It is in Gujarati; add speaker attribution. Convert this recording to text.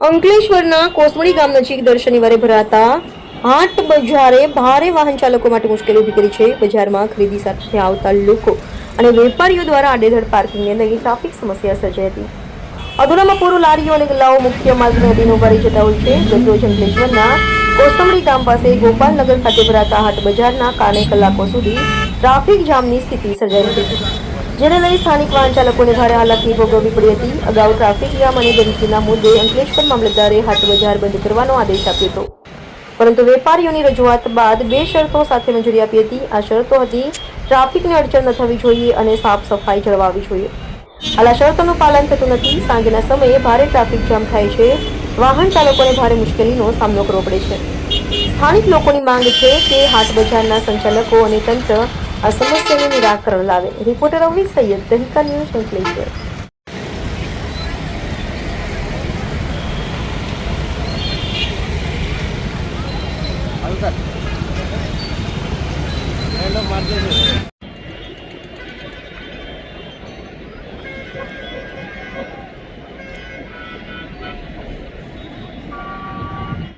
Speaker 1: અંકલેશ્વરના કોસમડી ગામ નજીક દર શનિવારે ભરાતા હાટ બજારે ભારે વાહન ચાલકો માટે મુશ્કેલી ઊભી કરી છે. બજારમાં ખરીદી સાથે આવતા લોકો અને વેપારીઓ દ્વારા આડેધડ પાર્કિંગને લઈ ટ્રાફિક સમસ્યા સર્જાઈ હતી. અધૂરામાં પૂરો, લારીઓ અને ગલ્લાઓ મુખ્ય માર્ગ નદીનો ભરી જતા હોય છે. ગતરોજ અંકલેશ્વરના કોસમડી ગામ પાસે ગોપાલનગર ખાતે ભરાતા હાટ બજારના કારણે કલાકો સુધી ટ્રાફિક જામની સ્થિતિ સર્જાઈ હતી. જેને લઈ સ્થાનિક વાહન ચાલકોને ભારે હાલાકી ભોગવવી પડી હતી. અગાઉ ટ્રાફિક જામ અને ગરીબીના મુદ્દે અંકલેશ્વર મામલતદારે હાટ બજાર બંધ કરવાનો આદેશ આપ્યો હતો. પરંતુ વેપારીઓની રજૂઆત બાદ બે શરતો સાથે મંજૂરી આપી હતી. આ શરતો હતી, ટ્રાફિકને અડચણ ન થવી જોઈએ અને સાફ સફાઈ જળવાવી જોઈએ. હાલ આ શરતોનું પાલન થતું નથી. સાંજના સમયે ભારે ટ્રાફિક જામ થાય છે. વાહન ચાલકોને ભારે મુશ્કેલીનો સામનો કરવો પડે છે. સ્થાનિક લોકોની માંગ છે કે હાટ બજારના સંચાલકો અને તંત્ર આ સમસ્યાનું નિરાકરણ લાવે રિપોર્ટર અવી સૈયદ દહિકા ન્યૂઝ અંકલેશ્વર
Speaker 2: હાલ સર હેલો મારજે છે